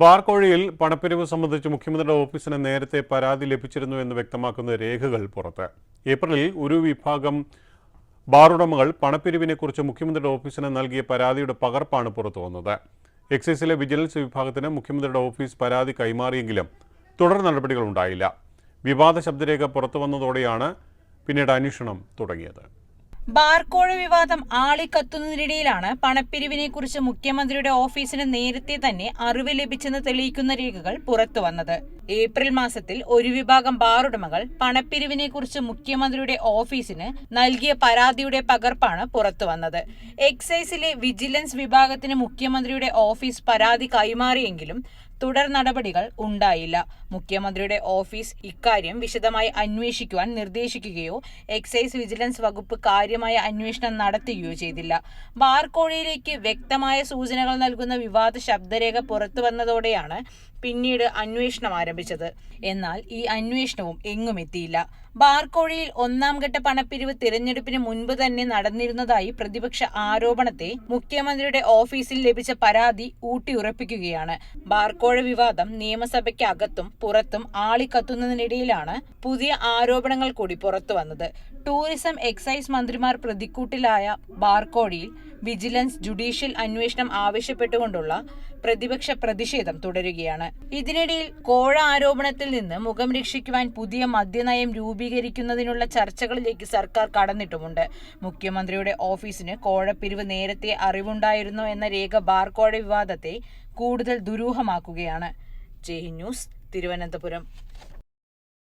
ബാർക്കോഴിയിൽ പണപ്പിരിവ് സംബന്ധിച്ച് മുഖ്യമന്ത്രിയുടെ ഓഫീസിന് നേരത്തെ പരാതി ലഭിച്ചിരുന്നു എന്ന് വ്യക്തമാക്കുന്ന രേഖകൾ പുറത്ത്. ഏപ്രിലിൽ ഒരു വിഭാഗം ബാറുടമകൾ പണപ്പിരിവിനെക്കുറിച്ച് മുഖ്യമന്ത്രിയുടെ ഓഫീസിന് നൽകിയ പരാതിയുടെ പകർപ്പാണ് പുറത്തു വന്നത്. എക്സൈസിലെ വിജിലൻസ് വിഭാഗത്തിന് മുഖ്യമന്ത്രിയുടെ ഓഫീസ് പരാതി കൈമാറിയെങ്കിലും തുടർ നടപടികൾ ഉണ്ടായില്ല. വിവാദ ശബ്ദരേഖ പുറത്തു വന്നതോടെയാണ് പിന്നീട് അന്വേഷണം തുടങ്ങിയത്. ബാർക്കോഴ വിവാദം ആളിക്കത്തുന്നതിനിടയിലാണ് പണപ്പിരിവിനെ കുറിച്ച് മുഖ്യമന്ത്രിയുടെ ഓഫീസിന് നേരത്തെ തന്നെ അറിവ് ലഭിച്ചെന്ന് തെളിയിക്കുന്ന രേഖകൾ പുറത്തു വന്നത്. ഏപ്രിൽ മാസത്തിൽ ഒരു വിഭാഗം ബാറുടമകൾ പണപ്പിരിവിനെ കുറിച്ച് മുഖ്യമന്ത്രിയുടെ ഓഫീസിന് നൽകിയ പരാതിയുടെ പകർപ്പാണ് പുറത്തു വന്നത്. എക്സൈസിലെ വിജിലൻസ് വിഭാഗത്തിന് മുഖ്യമന്ത്രിയുടെ ഓഫീസ് പരാതി കൈമാറിയെങ്കിലും തുടർ നടപടികൾ ഉണ്ടായില്ല. മുഖ്യമന്ത്രിയുടെ ഓഫീസ് ഇക്കാര്യം വിശദമായി അന്വേഷിക്കുവാൻ നിർദ്ദേശിക്കുകയോ എക്സൈസ് വിജിലൻസ് വകുപ്പ് കാര്യമായ അന്വേഷണം നടത്തുകയോ ചെയ്തില്ല. ബാർക്കോഴയിലേക്ക് വ്യക്തമായ സൂചനകൾ നൽകുന്ന വിവാദ ശബ്ദരേഖ പുറത്തു വന്നതോടെയാണ് പിന്നീട് അന്വേഷണം ആരംഭിച്ചത്. എന്നാൽ ഈ അന്വേഷണവും എങ്ങും എത്തിയില്ല. ബാർക്കോഴയിൽ ഒന്നാം ഘട്ട പണപ്പിരിവ് തിരഞ്ഞെടുപ്പിന് മുൻപ് തന്നെ നടന്നിരുന്നതായി പ്രതിപക്ഷ ആരോപണത്തെ മുഖ്യമന്ത്രിയുടെ ഓഫീസിൽ ലഭിച്ച പരാതി ഊട്ടിയുറപ്പിക്കുകയാണ്. ബാർക്കോഴ വിവാദം നിയമസഭയ്ക്ക് അകത്തും പുറത്തും ആളിക്കത്തുന്നതിനിടയിലാണ് പുതിയ ആരോപണങ്ങൾ കൂടി പുറത്തു വന്നത്. ടൂറിസം എക്സൈസ് മന്ത്രിമാർ പ്രതിക്കൂട്ടിലായ ബാർക്കോഴിയിൽ വിജിലൻസ് ജുഡീഷ്യൽ അന്വേഷണം ആവശ്യപ്പെട്ടുകൊണ്ടുള്ള പ്രതിപക്ഷ പ്രതിഷേധം തുടരുകയാണ്. ഇതിനിടയിൽ കോഴ ആരോപണത്തിൽ നിന്ന് മുഖം രക്ഷിക്കുവാൻ പുതിയ മദ്യനയം രൂപീകരിക്കുന്നതിനുള്ള ചർച്ചകളിലേക്ക് സർക്കാർ കടന്നിട്ടുമുണ്ട്. മുഖ്യമന്ത്രിയുടെ ഓഫീസിന് കോഴപ്പിരിവ് നേരത്തെ അറിവുണ്ടായിരുന്നു എന്ന രേഖ ബാർക്കോഴ വിവാദത്തെ കൂടുതൽ ദുരൂഹമാക്കുകയാണ്. ജയ് ന്യൂസ് തിരുവനന്തപുരം.